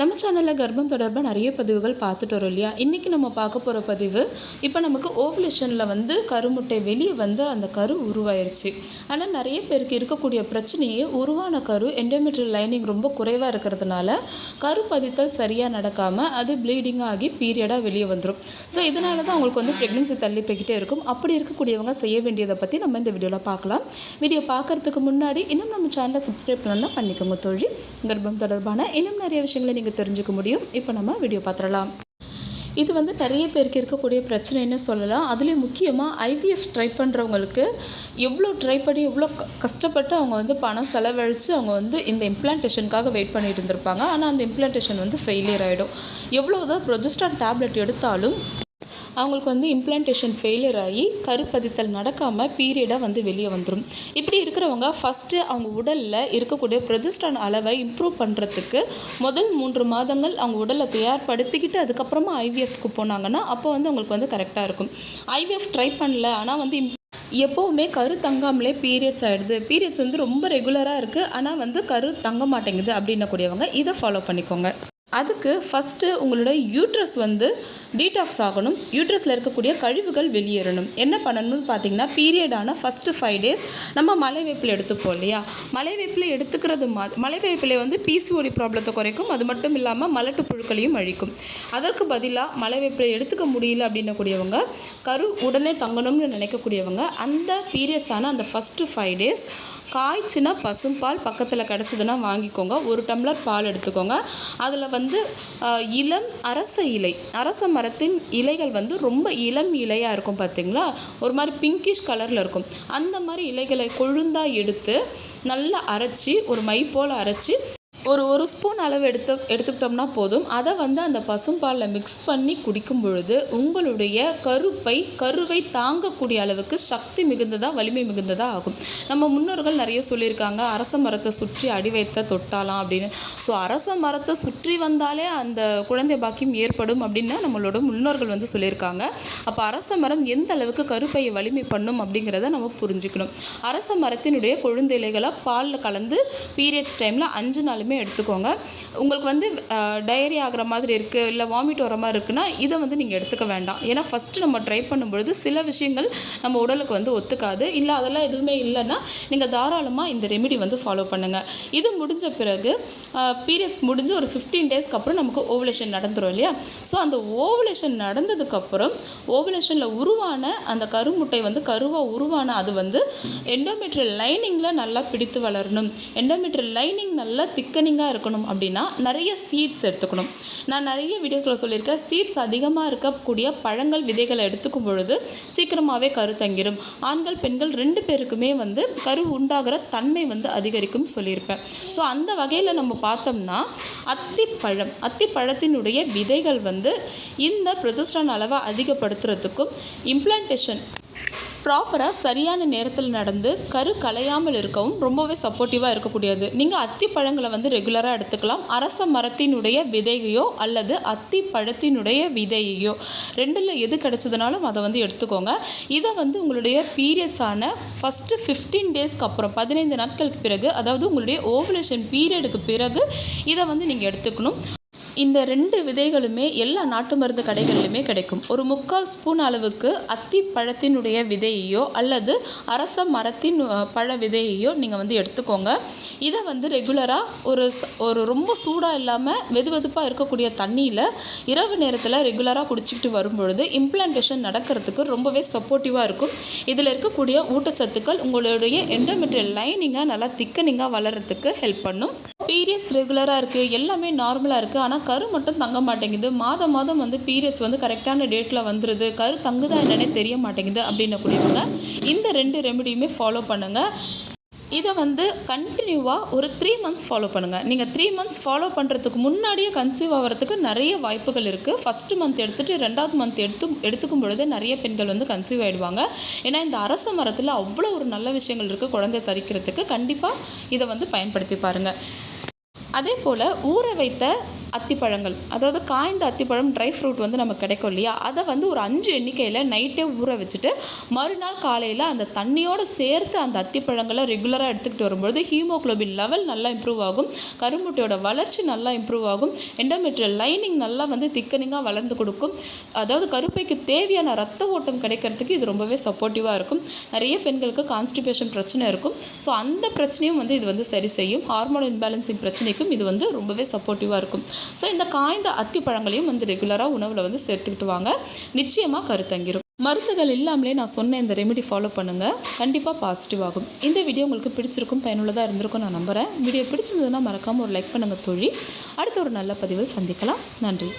நம்ம சேனலில் கர்ப்பம் தொடர்பாக நிறைய பதிவுகள் பார்த்துட்டு வரோம் இல்லையா? இன்றைக்கி நம்ம பார்க்க போகிற பதிவு இப்போ நமக்கு ஓவலேஷனில் வந்து கருமுட்டை வெளியே வந்து அந்த கரு உருவாயிருச்சு. ஆனால் நிறைய பேருக்கு இருக்கக்கூடிய பிரச்சனையே உருவான கரு எண்டோமெட்ரியல் லைனிங் ரொம்ப குறைவாக இருக்கிறதுனால கரு பதித்தல் சரியாக நடக்காமல் அது ப்ளீடிங் ஆகி பீரியடாக வெளியே வந்துடும் ஸோ இதனால தான் அவங்களுக்கு வந்து ப்ரெக்னென்சி தள்ளி போய்கிட்டே இருக்கும். அப்படி இருக்கக்கூடியவங்க செய்ய வேண்டியதை பற்றி நம்ம இந்த வீடியோவில் பார்க்கலாம். வீடியோ பார்க்கறதுக்கு முன்னாடி இன்னும் நம்ம சேனலை சப்ஸ்கிரைப் பண்ணலாம் பண்ணிக்கோங்க தோழி. கர்ப்பம் தொடர்பான இன்னும் நிறைய விஷயங்களை நீங்கள் தெரிஞ்சுக்க முடியும். இப்போ நம்ம வீடியோ பார்த்துடலாம். இது வந்து நிறைய பேருக்கு இருக்கக்கூடிய பிரச்சனைன்னு சொல்லலாம். அதுலேயும் முக்கியமாக ஐவிஎஃப் ட்ரை பண்ணுறவங்களுக்கு எவ்வளோ ட்ரை பண்ணி எவ்வளோ க- கஷ்டப்பட்டு அவங்க வந்து பணம் செலவழித்து அவங்க வந்து இந்த இம்ப்ளான்டேஷனுக்காக வெயிட் பண்ணிட்டு இருந்திருப்பாங்க. ஆனால் அந்த இம்ப்ளான்டேஷன் வந்து ஃபெயிலியர் ஆகிடும் எவ்வளோ தான் ப்ரொஜெஸ்ட்ரான் டேப்லெட் எடுத்தாலும் அவங்களுக்கு வந்து இம்ப்ளான்டேஷன் ஃபெயிலியர் ஆகி கருப்பதித்தல் நடக்காமல் பீரியடாக வந்து வெளியே வந்துடும் இப்படி இருக்கிறவங்க ஃபஸ்ட்டு அவங்க உடலில் இருக்கக்கூடிய ப்ரொஜெஸ்ட்ரான் அளவை இம்ப்ரூவ் பண்ணுறதுக்கு முதல் மூன்று மாதங்கள் அவங்க உடலை தயார்படுத்திக்கிட்டு அதுக்கப்புறமா ஐவிஎஃப்க்கு போனாங்கன்னா அப்போ வந்து அவங்களுக்கு வந்து கரெக்டாக இருக்கும். ஐவிஎஃப் ட்ரை பண்ணல ஆனால் வந்து எப்போவுமே கரு தங்காமலே பீரியட்ஸ் ஆகிடுது பீரியட்ஸ் வந்து ரொம்ப ரெகுலராக இருக்குது ஆனால் வந்து கரு தங்க மாட்டேங்குது அப்படின்னக்கூடியவங்க இதை ஃபாலோ பண்ணிக்கோங்க. அதுக்கு ஃபஸ்ட்டு உங்களோட யூட்ரஸ் வந்து டீடாக்ஸ் ஆகணும் யூட்ரஸில் இருக்கக்கூடிய கழிவுகள் வெளியேறணும். என்ன பண்ணணும்னு பார்த்தீங்கன்னா பீரியடான ஃபஸ்ட்டு ஃபைவ் டேஸ் நம்ம மலை எடுத்துப்போம் இல்லையா? மலைவேப்பில் எடுத்துக்கிறது மா மலை வேப்பிலை வந்து பிசிஓடி ப்ராப்ளத்தை குறைக்கும். அது மட்டும் இல்லாமல் மலட்டு புழுக்களையும் அழிக்கும். அதற்கு பதிலாக மலை வேப்பிலை எடுத்துக்க முடியல அப்படின்னக்கூடியவங்க கரு உடனே தங்கணும்னு நினைக்கக்கூடியவங்க அந்த பீரியட்ஸான அந்த ஃபஸ்ட்டு ஃபைவ் டேஸ் காய்ச்சினா பசும்பால் பக்கத்தில் கிடச்சிதுன்னா வாங்கிக்கோங்க. ஒரு டம்ளர் பால் எடுத்துக்கோங்க. அதில் வந்து இளம் அரச இலை அரச மரத்தின் இலைகள் வந்து ரொம்ப இளம் இலையாக இருக்கும் பார்த்தீங்களா ஒரு மாதிரி பிங்கிஷ் கலரில் இருக்கும். அந்த மாதிரி இலைகளை கொழுந்தாக எடுத்து நல்லா அரைச்சி ஒரு மை போல் அரைச்சி ஒரு ஒரு ஸ்பூன் அளவு எடுத்து எடுத்துக்கிட்டோம்னா போதும். அதை வந்து அந்த பசும்பாலில் மிக்ஸ் பண்ணி குடிக்கும் பொழுது உங்களுடைய கருப்பை கருவை தாங்கக்கூடிய அளவுக்கு சக்தி மிகுந்ததாக வலிமை மிகுந்ததாக ஆகும். நம்ம முன்னோர்கள் நிறைய சொல்லியிருக்காங்க அரச மரத்தை சுற்றி அடி வைத்த தொட்டாலாம் அப்படின்னு. ஸோ அரச மரத்தை சுற்றி வந்தாலே அந்த குழந்தை பாக்கியம் ஏற்படும் அப்படின்னு நம்மளோட முன்னோர்கள் வந்து சொல்லியிருக்காங்க. அப்போ அரச மரம் எந்த அளவுக்கு கருப்பையை வலிமை பண்ணும் அப்படிங்கிறத நம்ம புரிஞ்சுக்கணும். அரச மரத்தினுடைய கொழுந்திலைகளை பாலில் கலந்து பீரியட்ஸ் டைமில் அஞ்சு நாள் அதுவுமே எடுத்துக்கோங்க. உங்களுக்கு வந்து டயரி ஆகிற மாதிரி இருக்குது இல்லை வாமிட் வர மாதிரி இருக்குன்னா இதை வந்து நீங்கள் எடுத்துக்க வேண்டாம். ஏன்னா ஃபஸ்ட்டு நம்ம ட்ரை பண்ணும்பொழுது சில விஷயங்கள் நம்ம உடலுக்கு வந்து ஒத்துக்காது. இல்லை அதெல்லாம் எதுவுமே இல்லைன்னா நீங்கள் தாராளமாக இந்த ரெமிடி வந்து ஃபாலோ பண்ணுங்கள் இது முடிஞ்ச பிறகு பீரியட்ஸ் முடிஞ்சு ஒரு ஃபிஃப்டீன் டேஸ்க்கு அப்புறம் நமக்கு ஓவலேஷன் நடந்துரும் இல்லையா? ஸோ அந்த ஓவலேஷன் நடந்ததுக்கப்புறம் ஓவலேஷனில் உருவான அந்த கருமுட்டை வந்து கருவாக உருவான அது வந்து எண்டோமெட்ரியல் லைனிங்கில் நல்லா பிடித்து வளரணும். எண்டோமெட்ரியல் லைனிங் நல்லா திக் திக்கனிங்காக இருக்கணும் அப்படின்னா நிறைய சீட்ஸ் எடுத்துக்கணும். நான் நிறைய வீடியோஸில் சொல்லியிருக்கேன் சீட்ஸ் அதிகமாக இருக்கக்கூடிய பழங்கள் விதைகளை எடுத்துக்கும் பொழுது சீக்கிரமாகவே கரு தங்கிடும் ஆண்கள் பெண்கள் ரெண்டு பேருக்குமே வந்து கரு உண்டாகிற தன்மை வந்து அதிகரிக்கும் சொல்லியிருப்பேன். ஸோ அந்த வகையில் நம்ம பார்த்தோம்னா அத்திப்பழம் அத்திப்பழத்தினுடைய விதைகள் வந்து இந்த ப்ரொஜஸ்ட்ரான் அளவை அதிகப்படுத்துறதுக்கும் இம்ப்ளான்டேஷன் ப்ராப்பராக சரியான நேரத்தில் நடந்து கரு கலையாமல் இருக்கவும் ரொம்பவே சப்போர்ட்டிவாக இருக்கக்கூடியது. நீங்கள் அத்தி பழங்களை வந்து ரெகுலராக எடுத்துக்கலாம். அரச மரத்தினுடைய விதையையோ அல்லது அத்தி பழத்தினுடைய விதையையோ. ரெண்டில் எது கிடைச்சதுனாலும் அதை வந்து எடுத்துக்கோங்க. இதை வந்து உங்களுடைய பீரியட்ஸான ஃபஸ்ட்டு ஃபிஃப்டீன் டேஸ்க்கு அப்புறம் பதினைந்து நாட்களுக்கு பிறகு அதாவது உங்களுடைய ஓவலேஷன் பீரியடுக்கு பிறகு இதை வந்து நீங்கள் எடுத்துக்கணும். இந்த ரெண்டு விதைகளுமே எல்லா நாட்டு மருந்து கடைகளிலுமே கிடைக்கும். ஒரு முக்கால் ஸ்பூன் அளவுக்கு அத்தி பழத்தினுடைய விதையையோ அல்லது அரச மரத்தின் பழ விதையையோ நீங்கள் வந்து எடுத்துக்கோங்க. இதை வந்து ரெகுலராக ஒரு ஒரு ரொம்ப சூடாக இல்லாமல் வெதுவெதுப்பாக இருக்கக்கூடிய தண்ணியில் இரவு நேரத்தில் ரெகுலராக குடிச்சிக்கிட்டு வரும்பொழுது இம்ப்ளான்டேஷன் நடக்கிறதுக்கு ரொம்பவே சப்போர்ட்டிவாக இருக்கும். இதில் இருக்கக்கூடிய ஊட்டச்சத்துக்கள் உங்களுடைய எண்டோமெட்ரியல் லைனிங்காக நல்லா திக்கனிங்காக வளர்கிறதுக்கு ஹெல்ப் பண்ணும். பீரியட்ஸ் ரெகுலராக இருக்குது எல்லாமே நார்மலாக இருக்குது ஆனால் கரு மட்டும் தங்க மாட்டேங்குது. மாதம் மாதம் வந்து பீரியட்ஸ் வந்து கரெக்டான டேட்டில் வந்துடுது கரு தங்குதா என்னன்னே தெரிய மாட்டேங்குது அப்படின்னக்கூடியவங்க இந்த ரெண்டு ரெமெடியுமே ஃபாலோ பண்ணுங்கள் இதை வந்து கண்டினியூவாக ஒரு த்ரீ மந்த்ஸ் ஃபாலோ பண்ணுங்கள் நீங்கள் த்ரீ மந்த்ஸ் ஃபாலோ பண்ணுறதுக்கு முன்னாடியே கன்சீவ் ஆகிறதுக்கு நிறைய வாய்ப்புகள் இருக்குது ஃபஸ்ட்டு மந்த் எடுத்துகிட்டு ரெண்டாவது மந்த் எடுத்து எடுத்துக்கும் பொழுதே நிறைய பெண்கள் வந்து கன்சீவ் ஆகிடுவாங்க ஏன்னா இந்த அரச மரத்தில் அவ்வளோ ஒரு நல்ல விஷயங்கள் இருக்குது குழந்தை தரிக்கிறதுக்கு. கண்டிப்பாக இதை வந்து பயன்படுத்தி பாருங்கள் அதே போல் ஊற வைத்த அத்திப்பழங்கள். அதாவது காய்ந்த அத்திப்பழம் ட்ரை ஃப்ரூட் வந்து நமக்கு கிடைக்கும் இல்லையா? அதை வந்து ஒரு அஞ்சு எண்ணிக்கையில் நைட்டே ஊற வச்சுட்டு மறுநாள் காலையில் அந்த தண்ணியோடு சேர்த்து அந்த அத்திப்பழங்களை ரெகுலராக எடுத்துக்கிட்டு வரும்பொழுது ஹீமோக்ளோபின் லெவல் நல்லா இம்ப்ரூவ் ஆகும். கருமுட்டையோட வளர்ச்சி நல்லா இம்ப்ரூவ் ஆகும். எண்டோமெட்ரியல் லைனிங் நல்லா வந்து திக்கனிங்காக வளர்ந்து கொடுக்கும். அதாவது கருப்பைக்கு தேவையான ரத்த ஓட்டம் கிடைக்கிறதுக்கு இது ரொம்பவே சப்போர்ட்டிவாக இருக்கும். நிறைய பெண்களுக்கு கான்ஸ்டிபேஷன் பிரச்சனை இருக்கும். ஸோ அந்த பிரச்சனையும் வந்து இது வந்து சரி செய்யும். ஹார்மோன் இன்பேலன்சிங் பிரச்சனைக்கும் இது வந்து ரொம்பவே சப்போர்ட்டிவாக இருக்கும். ஸோ இந்த காய்ந்த அத்தி பழங்களையும் வந்து ரெகுலராக உணவில் வந்து சேர்த்துக்கிட்டு வாங்க நிச்சயமாக கருத்தங்கிரும். மருந்துகள் இல்லாமலே நான் சொன்ன இந்த ரெமெடி ஃபாலோ பண்ணுங்கள் கண்டிப்பாக பாசிட்டிவ் ஆகும். இந்த வீடியோ உங்களுக்கு பிடிச்சிருக்கும் பயனுள்ளதாக இருந்திருக்கும் நான் நம்புகிறேன் வீடியோ பிடிச்சிருந்ததுன்னா மறக்காமல் ஒரு லைக் பண்ணுங்கள் தொழில் அடுத்த ஒரு நல்ல பதிவில் சந்திக்கலாம். நன்றி.